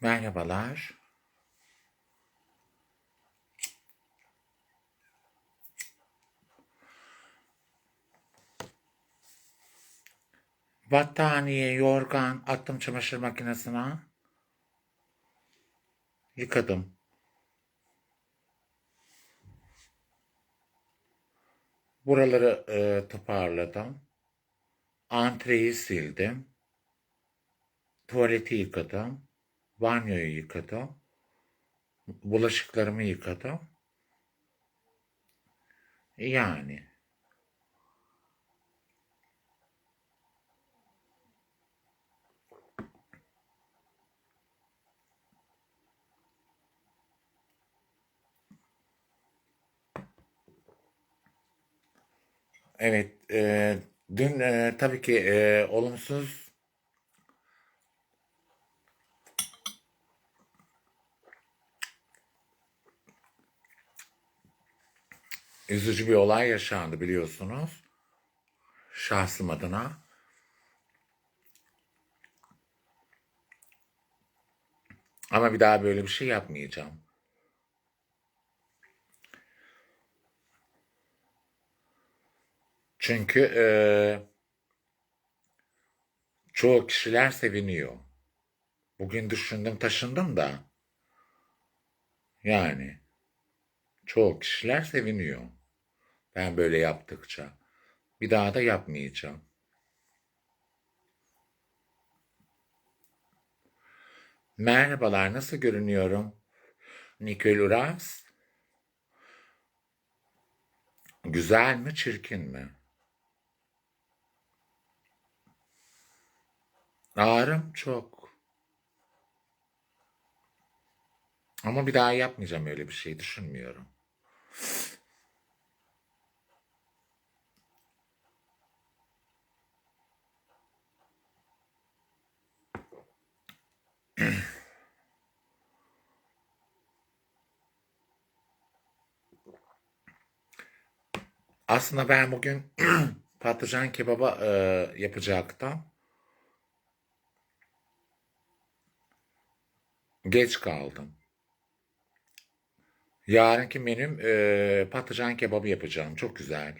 Merhabalar. Battaniye, yorgan attım çamaşır makinesine. Yıkadım. Buraları e, toparladım. Antreyi sildim. Tuvaleti yıkadım. Banyoyu yıkadım. Bulaşıklarımı yıkadım. Yani. Evet, e, dün e, tabii ki e, olumsuz üzücü bir olay yaşandı biliyorsunuz. Şahsım adına. Ama bir daha böyle bir şey yapmayacağım. Çünkü e, çoğu kişiler seviniyor. Bugün düşündüm taşındım da yani çoğu kişiler seviniyor. Ben böyle yaptıkça. Bir daha da yapmayacağım. Merhabalar, nasıl görünüyorum? Nikol Uras. Güzel mi, çirkin mi? Ağrım çok. Ama bir daha yapmayacağım öyle bir şey düşünmüyorum. Aslında ben bugün patlıcan kebaba e, yapacaktım. Geç kaldım. Yarınki menüm e, patlıcan kebabı yapacağım. Çok güzel.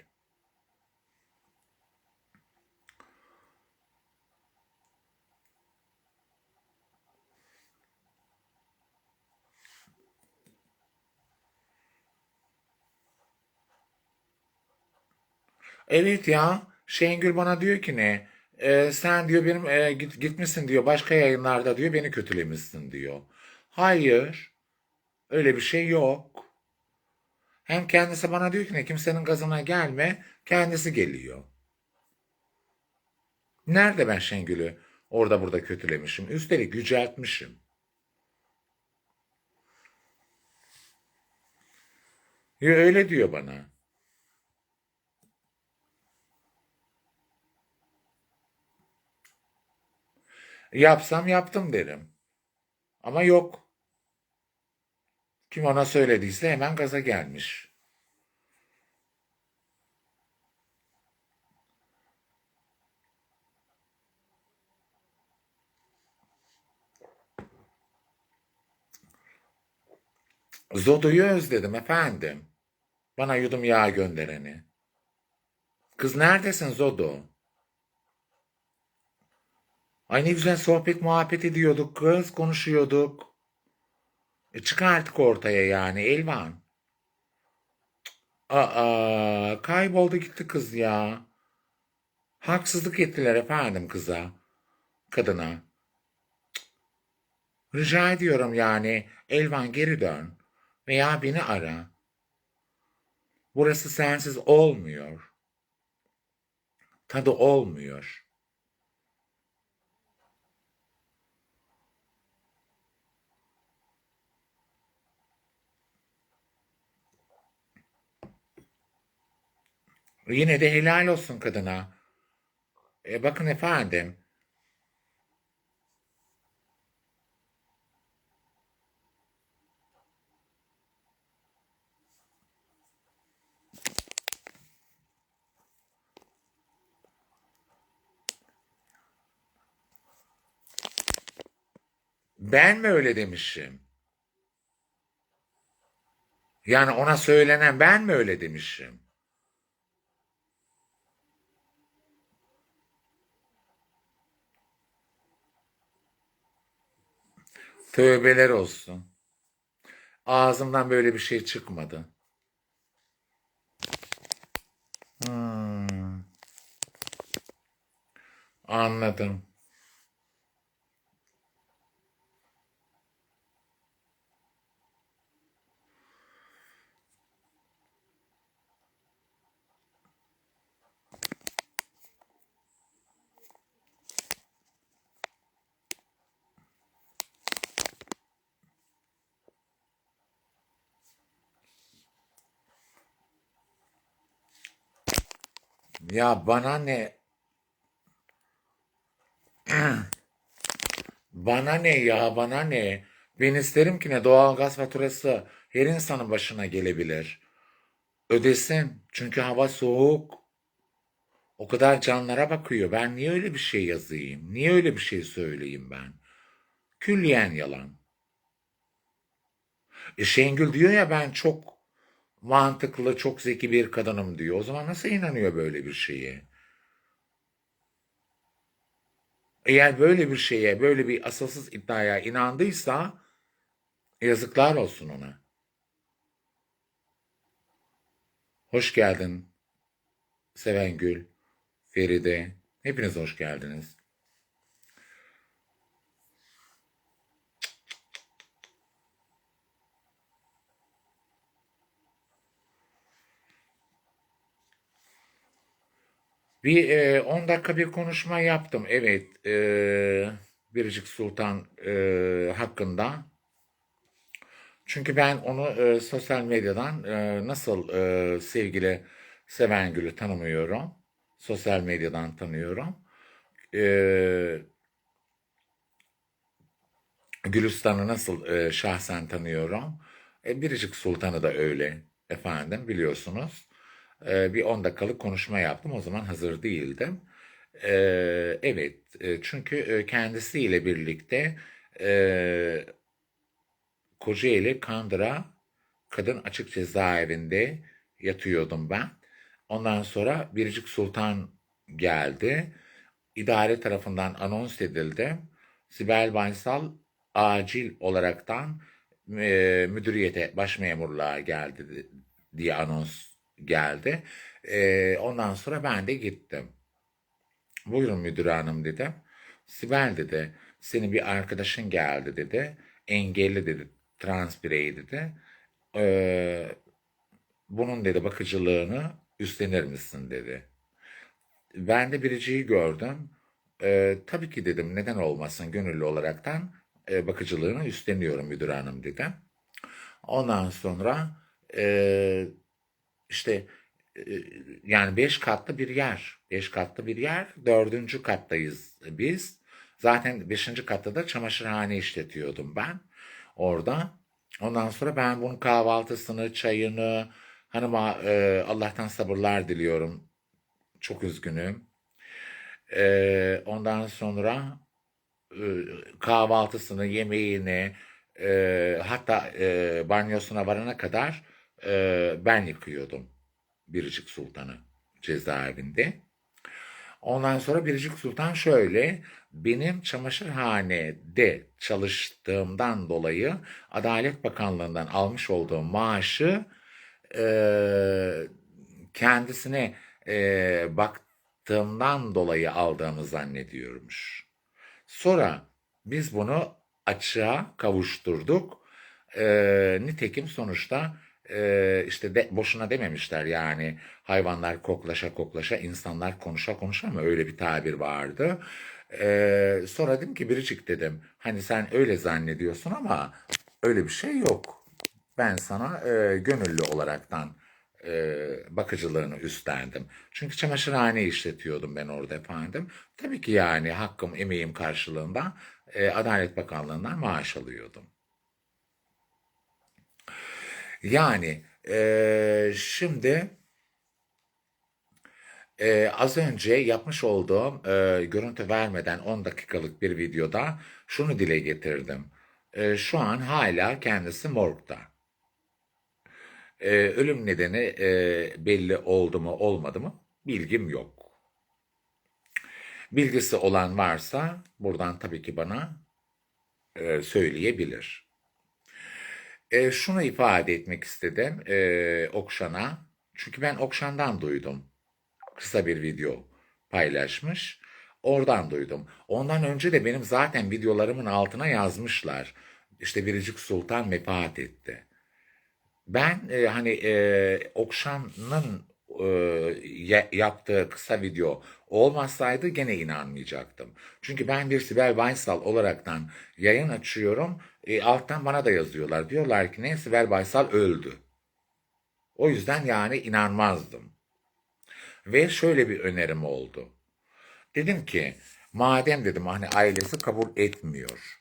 Evet ya. Şengül bana diyor ki ne? E, sen diyor benim e, git, gitmişsin diyor başka yayınlarda diyor beni kötülemişsin diyor. Hayır. Öyle bir şey yok. Hem kendisi bana diyor ki ne kimsenin gazına gelme kendisi geliyor. Nerede ben Şengül'ü orada burada kötülemişim? Üstelik yüceltmişim. Ya öyle diyor bana. Yapsam yaptım derim. Ama yok. Kim ona söylediyse hemen gaza gelmiş. Zodo'yu özledim efendim. Bana yudum yağ göndereni. Kız neredesin Zodo? Ay ne güzel sohbet muhabbet ediyorduk kız, konuşuyorduk. E çık artık ortaya yani Elvan. Aa, kayboldu gitti kız ya. Haksızlık ettiler efendim kıza, kadına. Rica ediyorum yani Elvan geri dön veya beni ara. Burası sensiz olmuyor. Tadı olmuyor. Yine de helal olsun kadına. E bakın efendim. Ben mi öyle demişim? Yani ona söylenen ben mi öyle demişim? Tövbeler olsun. Ağzımdan böyle bir şey çıkmadı. Hmm, anladım. Ya bana ne? Bana ne ya bana ne? Ben isterim ki ne doğalgaz faturası her insanın başına gelebilir. Ödesin. Çünkü hava soğuk. O kadar canlara bakıyor. Ben niye öyle bir şey yazayım? Niye öyle bir şey söyleyeyim ben? Külliyen yalan. E Şengül diyor ya ben çok mantıklı, çok zeki bir kadınım diyor. O zaman nasıl inanıyor böyle bir şeye? Eğer böyle bir şeye, böyle bir asılsız iddiaya inandıysa yazıklar olsun ona. Hoş geldin Sevengül, Feride. Hepiniz hoş geldiniz. Bir e, 10 dakika bir konuşma yaptım. Evet, e, Biricik Sultan e, hakkında. Çünkü ben onu e, sosyal medyadan e, nasıl e, sevgili Sevengül'ü tanımıyorum. Sosyal medyadan tanıyorum. E, Gülistan'ı nasıl e, şahsen tanıyorum. E, Biricik Sultan'ı da öyle efendim biliyorsunuz. E, bir 10 dakikalık konuşma yaptım. O zaman hazır değildim. E, evet e, çünkü e, kendisiyle birlikte e, Kocaeli Kandıra Kadın Açık Cezaevinde yatıyordum ben. Ondan sonra Biricik Sultan geldi. İdare tarafından anons edildi. Sibel Baysal acil olaraktan e, müdüriyete, baş memurluğa geldi diye anons geldi. E, ondan sonra ben de gittim. Buyurun müdür hanım dedim. Sibel dedi, senin bir arkadaşın geldi dedi. Engelli dedi, trans birey dedi. E, bunun dedi bakıcılığını üstlenir misin dedi. Ben de biriciyi gördüm. E, tabii ki dedim neden olmasın gönüllü olaraktan e, bakıcılığını üstleniyorum müdür hanım dedim. Ondan sonra e, işte e, yani beş katlı bir yer. Beş katlı bir yer. Dördüncü kattayız biz. Zaten beşinci katta da çamaşırhane işletiyordum ben orada. Ondan sonra ben bunun kahvaltısını, çayını, hanıma e, Allah'tan sabırlar diliyorum. Çok üzgünüm. E, ondan sonra e, kahvaltısını, yemeğini, e, hatta e, banyosuna varana kadar e, ben yıkıyordum Biricik Sultan'ı cezaevinde. Ondan sonra Biricik Sultan şöyle, benim çamaşırhanede çalıştığımdan dolayı Adalet Bakanlığı'ndan almış olduğum maaşı e, kendisine e, baktığımdan dolayı aldığımı zannediyormuş. Sonra biz bunu açığa kavuşturduk. E, nitekim sonuçta e, işte de, boşuna dememişler yani hayvanlar koklaşa koklaşa insanlar konuşa konuşa mı öyle bir tabir vardı. E, sonra dedim ki Biricik dedim hani sen öyle zannediyorsun ama öyle bir şey yok. Ben sana e, gönüllü olaraktan e, bakıcılığını üstlendim. Çünkü çamaşırhane işletiyordum ben orada efendim. Tabii ki yani hakkım emeğim karşılığında e, Adalet Bakanlığı'ndan maaş alıyordum. Yani e, şimdi e, az önce yapmış olduğum e, görüntü vermeden 10 dakikalık bir videoda şunu dile getirdim. e, şu an hala kendisi morgda. E, ölüm nedeni e, belli oldu mu olmadı mı bilgim yok. Bilgisi olan varsa buradan tabii ki bana e, söyleyebilir. E, şunu ifade etmek istedim e, Okşan'a. Çünkü ben Okşan'dan duydum. Kısa bir video paylaşmış. Oradan duydum. Ondan önce de benim zaten videolarımın altına yazmışlar. İşte Biricik Sultan vefat etti. Ben e, hani e, Okşan'ın e, ya- yaptığı kısa video olmasaydı gene inanmayacaktım. Çünkü ben bir Sibel Baysal olaraktan yayın açıyorum. E, alttan bana da yazıyorlar. Diyorlar ki ne Sibel Baysal öldü. O yüzden yani inanmazdım. Ve şöyle bir önerim oldu. Dedim ki madem dedim hani ailesi kabul etmiyor.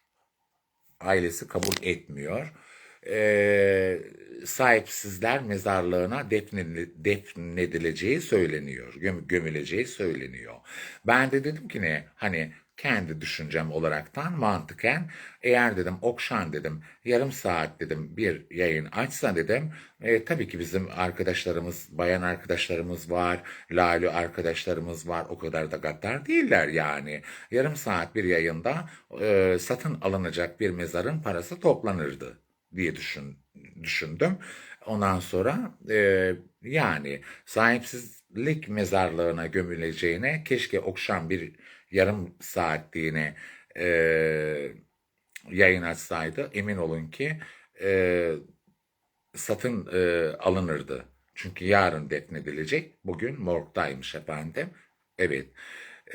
Ailesi kabul etmiyor. Ee, sahipsizler mezarlığına defnedil- defnedileceği söyleniyor. Göm- gömüleceği söyleniyor. Ben de dedim ki ne hani kendi düşüncem olaraktan mantıken eğer dedim Okşan dedim yarım saat dedim bir yayın açsa dedim e, tabii ki bizim arkadaşlarımız bayan arkadaşlarımız var Lale arkadaşlarımız var o kadar da gaddar değiller yani yarım saat bir yayında e, satın alınacak bir mezarın parası toplanırdı diye düşün, düşündüm. Ondan sonra e, yani sahipsizlik mezarlığına gömüleceğine keşke Okşan bir yarım saatliğine e, yayın açsaydı emin olun ki e, satın e, alınırdı. Çünkü yarın defnedilecek. Bugün morgdaymış efendim. Evet.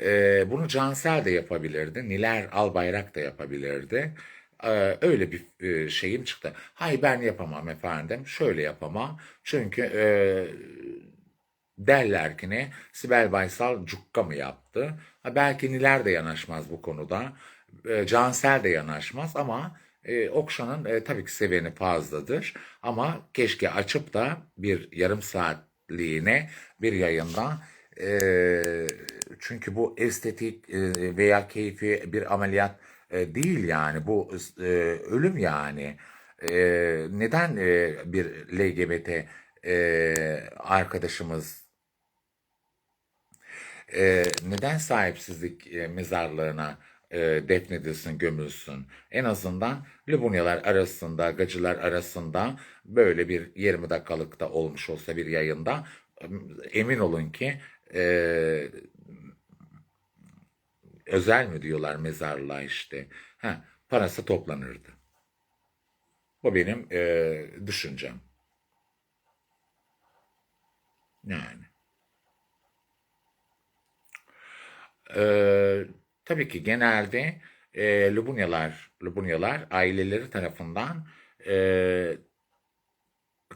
E, bunu Cansel de yapabilirdi. Niler Albayrak da yapabilirdi. E, öyle bir e, şeyim çıktı. Hayır ben yapamam efendim. Şöyle yapamam. Çünkü e, derler ki ne? Sibel Baysal cukka mı yaptı? Ha, belki Niler de yanaşmaz bu konuda. E, Cansel de yanaşmaz ama e, Okşan'ın e, tabii ki seveni fazladır. Ama keşke açıp da bir yarım saatliğine bir yayında e, çünkü bu estetik e, veya keyfi bir ameliyat e, değil yani bu e, ölüm yani. E, neden e, bir LGBT e, arkadaşımız e, neden sahipsizlik e, mezarlığına e, defnedilsin, gömülsün? En azından Lubunyalar arasında, gacılar arasında böyle bir 20 dakikalık da olmuş olsa bir yayında emin olun ki e, özel mi diyorlar mezarlığa işte. Ha, parası toplanırdı. Bu benim e, düşüncem. Yani. Ee, tabii ki genelde e, Lubunyalar, Lubunyalar aileleri tarafından e,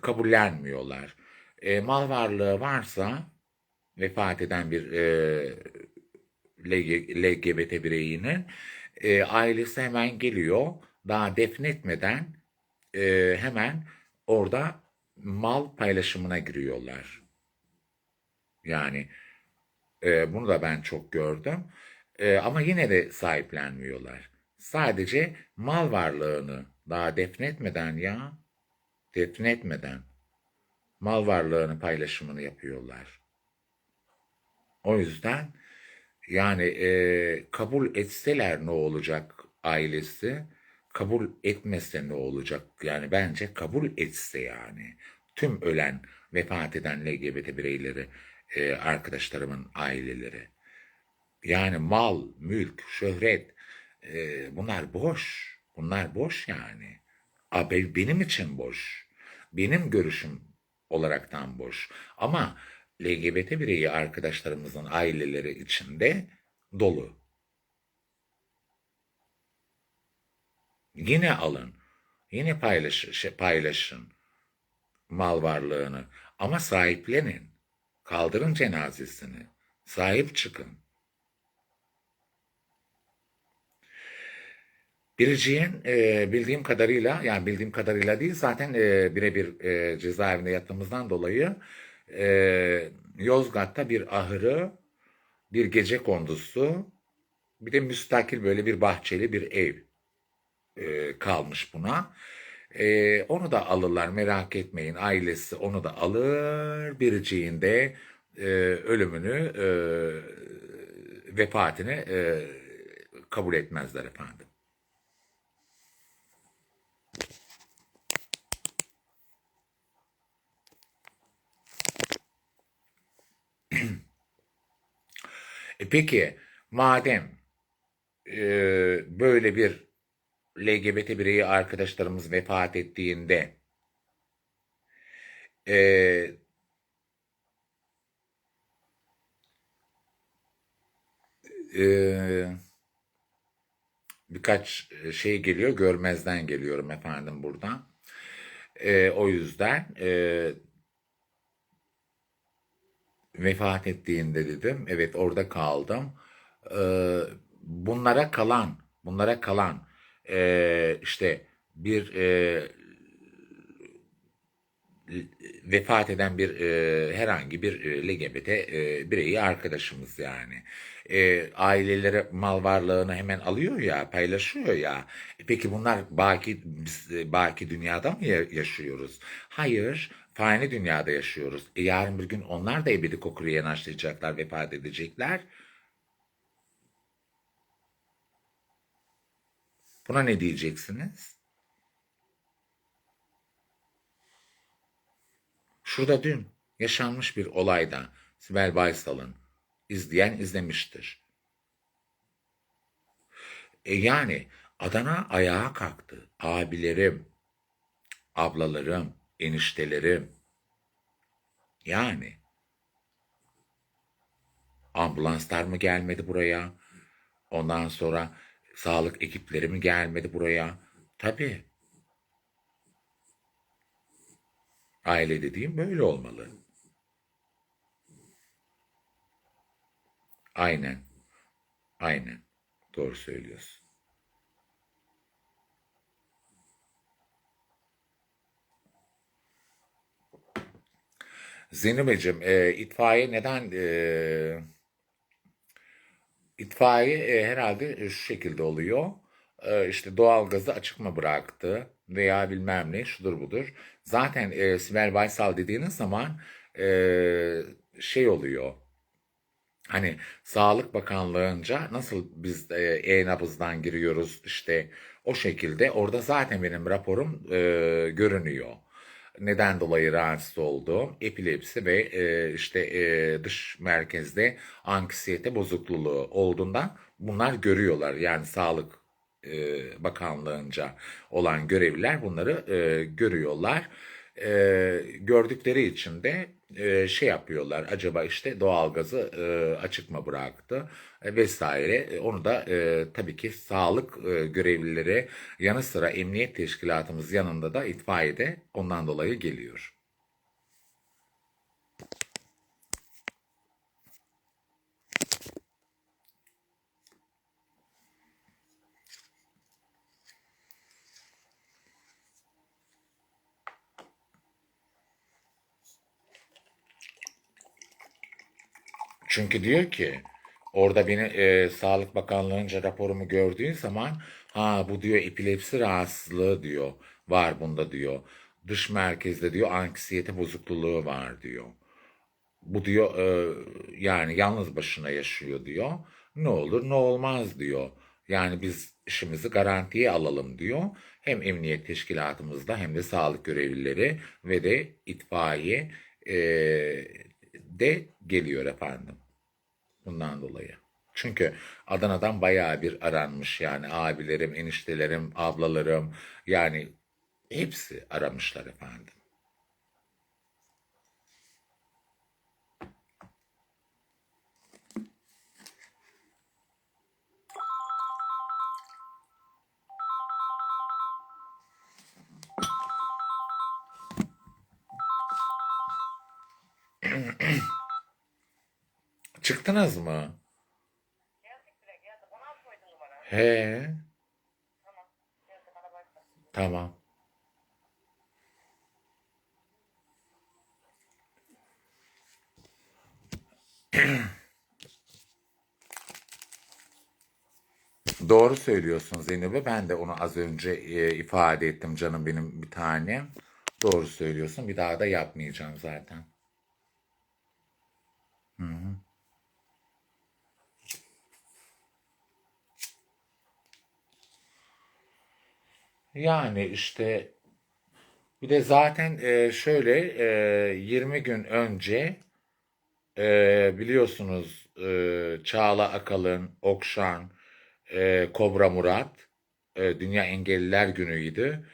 kabullenmiyorlar. E, mal varlığı varsa vefat eden bir e, LGBT bireyinin e, ailesi hemen geliyor. Daha defnetmeden e, hemen orada mal paylaşımına giriyorlar. Yani e, bunu da ben çok gördüm. E, ama yine de sahiplenmiyorlar. Sadece mal varlığını daha defnetmeden ya, defnetmeden mal varlığını paylaşımını yapıyorlar. O yüzden yani e, kabul etseler ne olacak ailesi, kabul etmese ne olacak? Yani bence kabul etse yani tüm ölen, vefat eden LGBT bireyleri, e, arkadaşlarımın aileleri. Yani mal, mülk, şöhret e, bunlar boş. Bunlar boş yani. Abi benim için boş. Benim görüşüm olaraktan boş. Ama LGBT bireyi arkadaşlarımızın aileleri içinde dolu. Yine alın. Yine paylaş, şey, paylaşın mal varlığını. Ama sahiplenin. Kaldırın cenazesini. Sahip çıkın. Biricik'in e, bildiğim kadarıyla yani bildiğim kadarıyla değil zaten e, birebir e, cezaevinde yattığımızdan dolayı e, Yozgat'ta bir ahırı, bir gece kondusu, bir de müstakil böyle bir bahçeli bir ev e, kalmış buna. E, onu da alırlar merak etmeyin. Ailesi onu da alır. Biriciğinde e, ölümünü e, vefatını e, kabul etmezler efendim. E peki madem e, böyle bir LGBT bireyi arkadaşlarımız vefat ettiğinde e, e, birkaç şey geliyor görmezden geliyorum efendim buradan. E, o yüzden e, vefat ettiğinde dedim. Evet orada kaldım. Ee, bunlara kalan, bunlara kalan e, işte bir e, vefat eden bir e, herhangi bir e, LGBT e, bireyi arkadaşımız yani. E, aileleri mal varlığını hemen alıyor ya, paylaşıyor ya. E, peki bunlar baki biz e, baki dünyada mı ya- yaşıyoruz? Hayır, fani dünyada yaşıyoruz. E, yarın bir gün onlar da ebedi kokulu yanaşlayacaklar, vefat edecekler. Buna ne diyeceksiniz? Şurada dün yaşanmış bir olayda Sibel Baysal'ın izleyen izlemiştir. E yani Adana ayağa kalktı. Abilerim, ablalarım, eniştelerim. Yani ambulanslar mı gelmedi buraya? Ondan sonra sağlık ekipleri mi gelmedi buraya? Tabii. Aile dediğim böyle olmalı. Aynen. Aynen. Doğru söylüyorsun. Zeynep'ciğim, e, itfaiye neden e, itfaiye e, herhalde şu şekilde oluyor. E, işte doğalgazı açık mı bıraktı veya bilmem ne şudur budur. Zaten e, Sibel Baysal dediğiniz zaman e, şey oluyor. Hani Sağlık Bakanlığı'nca nasıl biz e, e-nabızdan giriyoruz işte o şekilde orada zaten benim raporum e, görünüyor. Neden dolayı rahatsız olduğum epilepsi ve e, işte e, dış merkezde anksiyete bozukluğu olduğundan bunlar görüyorlar. Yani Sağlık e, Bakanlığı'nca olan görevliler bunları e, görüyorlar. E, gördükleri için de e, şey yapıyorlar. Acaba işte doğalgazı e, açık mı bıraktı e, vesaire. E, Onu da e, tabii ki sağlık e, görevlileri yanı sıra emniyet teşkilatımız yanında da itfaiye de ondan dolayı geliyor. Çünkü diyor ki orada beni e, Sağlık Bakanlığı'nca raporumu gördüğün zaman ha bu diyor epilepsi rahatsızlığı diyor var bunda diyor. Dış merkezde diyor anksiyete bozukluğu var diyor. Bu diyor e, yani yalnız başına yaşıyor diyor. Ne olur ne olmaz diyor. Yani biz işimizi garantiye alalım diyor. Hem emniyet teşkilatımızda hem de sağlık görevlileri ve de itfaiye e, de geliyor efendim. Bundan dolayı. Çünkü Adana'dan bayağı bir aranmış yani abilerim, eniştelerim, ablalarım yani hepsi aramışlar efendim. Çıktınız mı? Geldik? He, Tamam. Tamam. Doğru söylüyorsun Zeynep'e. Ben de onu az önce e, ifade ettim canım benim bir tane. Doğru söylüyorsun. Bir daha da yapmayacağım zaten. Yani işte bir de zaten e, şöyle e, 20 gün önce e, biliyorsunuz e, Çağla Akalın, Okşan, e, Kobra Murat e, Dünya Engelliler Günü'ydü.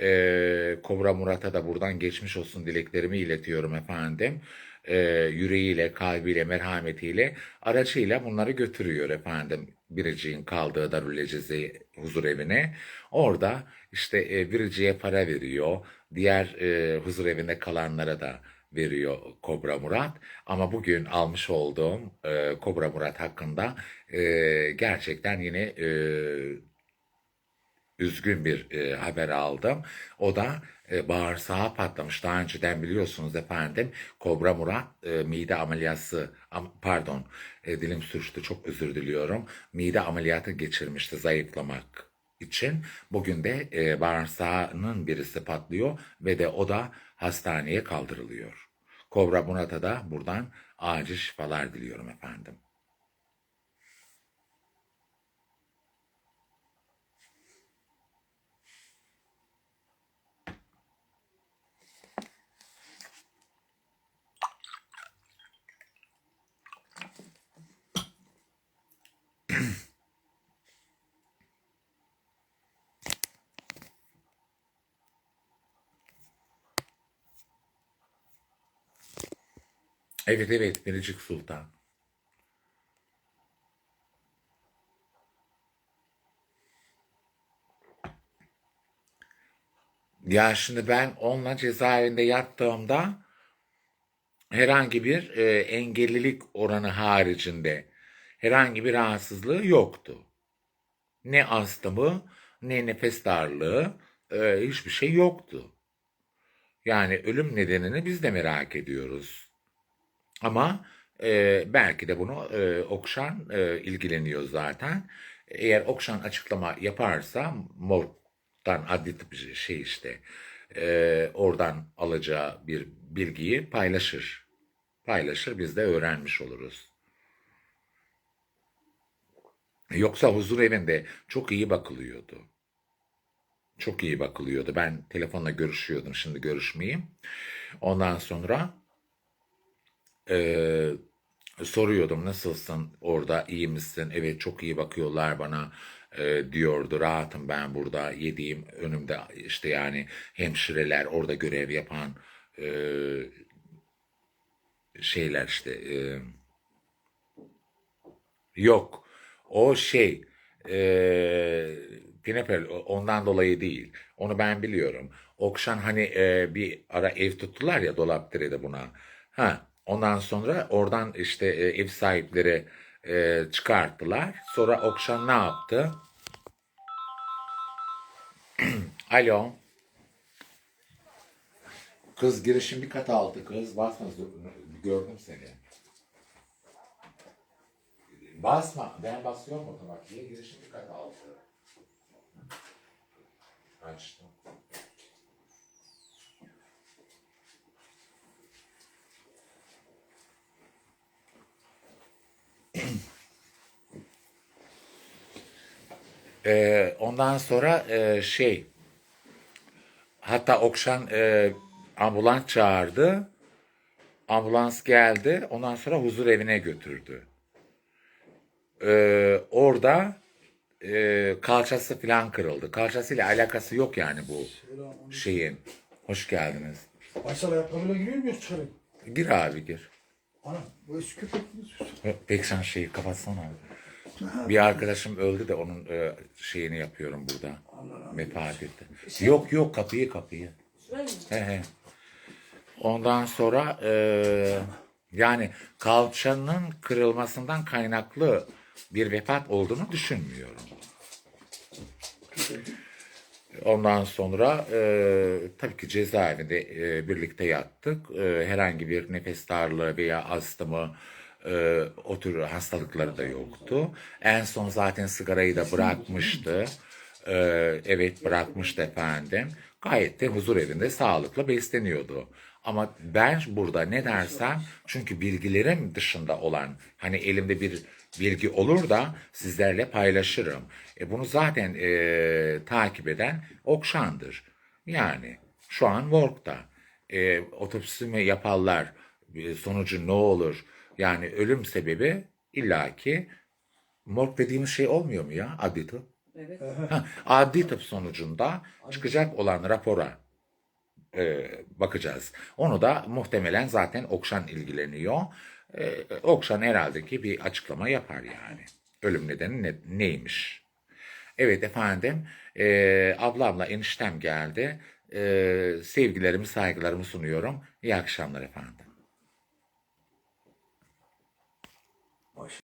E, Kobra Murat'a da buradan geçmiş olsun dileklerimi iletiyorum efendim. E, yüreğiyle, kalbiyle, merhametiyle, aracıyla bunları götürüyor efendim. Biricik'in kaldığı Darül Eceze huzur evine. Orada işte e, Biricik'e para veriyor. Diğer e, huzur evinde kalanlara da veriyor Kobra Murat. Ama bugün almış olduğum e, Kobra Murat hakkında e, gerçekten yine e, üzgün bir e, haber aldım. O da e, bağırsağı patlamış. Daha önceden biliyorsunuz efendim Kobra Murat e, mide ameliyatı am- pardon e, dilim sürçtü çok özür diliyorum. Mide ameliyatı geçirmişti zayıflamak için. Bugün de e, bağırsağının birisi patlıyor ve de o da hastaneye kaldırılıyor. Kobra Murat'a da buradan acil şifalar diliyorum efendim. Evet evet Biricik Sultan. Ya şimdi ben onunla cezaevinde yattığımda herhangi bir e, engellilik oranı haricinde herhangi bir rahatsızlığı yoktu. Ne astımı ne nefes darlığı e, hiçbir şey yoktu. Yani ölüm nedenini biz de merak ediyoruz. Ama e, belki de bunu e, Okşan e, ilgileniyor zaten. Eğer Okşan açıklama yaparsa morgdan adli tıp şey işte e, oradan alacağı bir bilgiyi paylaşır. Paylaşır biz de öğrenmiş oluruz. Yoksa huzur evinde çok iyi bakılıyordu. Çok iyi bakılıyordu. Ben telefonla görüşüyordum. Şimdi görüşmeyeyim. Ondan sonra ee, soruyordum nasılsın orada iyi misin? Evet çok iyi bakıyorlar bana e, diyordu. Rahatım ben burada yediğim önümde işte yani hemşireler orada görev yapan e, şeyler işte e, yok o şey e, Pinapel ondan dolayı değil. Onu ben biliyorum. Okşan hani e, bir ara ev tuttular ya Dolapdere'de buna. Ha ondan sonra oradan işte e, ev sahipleri e, çıkarttılar. Sonra Okşan ne yaptı? Alo. Kız girişin bir kat altı kız. Basma gördüm seni. Basma. Ben basıyorum otomatiğe. Girişin bir kat altı. Açtım. Ee, ondan sonra e, şey hatta Okşan e, ambulans çağırdı. Ambulans geldi. Ondan sonra huzur evine götürdü. Ee, orada e, kalçası falan kırıldı. Kalçasıyla alakası yok yani bu şeyin. Hoş geldiniz. Aysel ayakkabıyla giriyor muyuz dışarı? Gir abi gir. Ana bu eski köpek mi? Pek sen şeyi kapatsana abi. Bir arkadaşım öldü de onun e, şeyini yapıyorum burada. Vefat etti. Yok yok kapıyı kapıyı. He he. Ondan sonra e, yani kalçanın kırılmasından kaynaklı bir vefat olduğunu düşünmüyorum. Ondan sonra e, tabii ki cezaevinde e, birlikte yattık. E, herhangi bir nefes darlığı veya astımı e, o tür hastalıkları da yoktu. En son zaten sigarayı da bırakmıştı. E, evet bırakmıştı efendim. Gayet de huzur evinde sağlıklı besleniyordu. Ama ben burada ne dersem çünkü bilgilerim dışında olan hani elimde bir bilgi olur da sizlerle paylaşırım. E bunu zaten e, takip eden Okşan'dır. Yani şu an Work'ta. E, otopsisini yaparlar. E, sonucu ne olur? Yani ölüm sebebi illaki morg dediğimiz şey olmuyor mu ya adli tıp? Evet. Ha, adli tıp sonucunda çıkacak olan rapora e, bakacağız. Onu da muhtemelen zaten Okşan ilgileniyor. E, Okşan herhalde ki bir açıklama yapar yani. Ölüm nedeni ne- neymiş? Evet efendim, e, ablamla eniştem geldi. E, sevgilerimi, saygılarımı sunuyorum. İyi akşamlar efendim.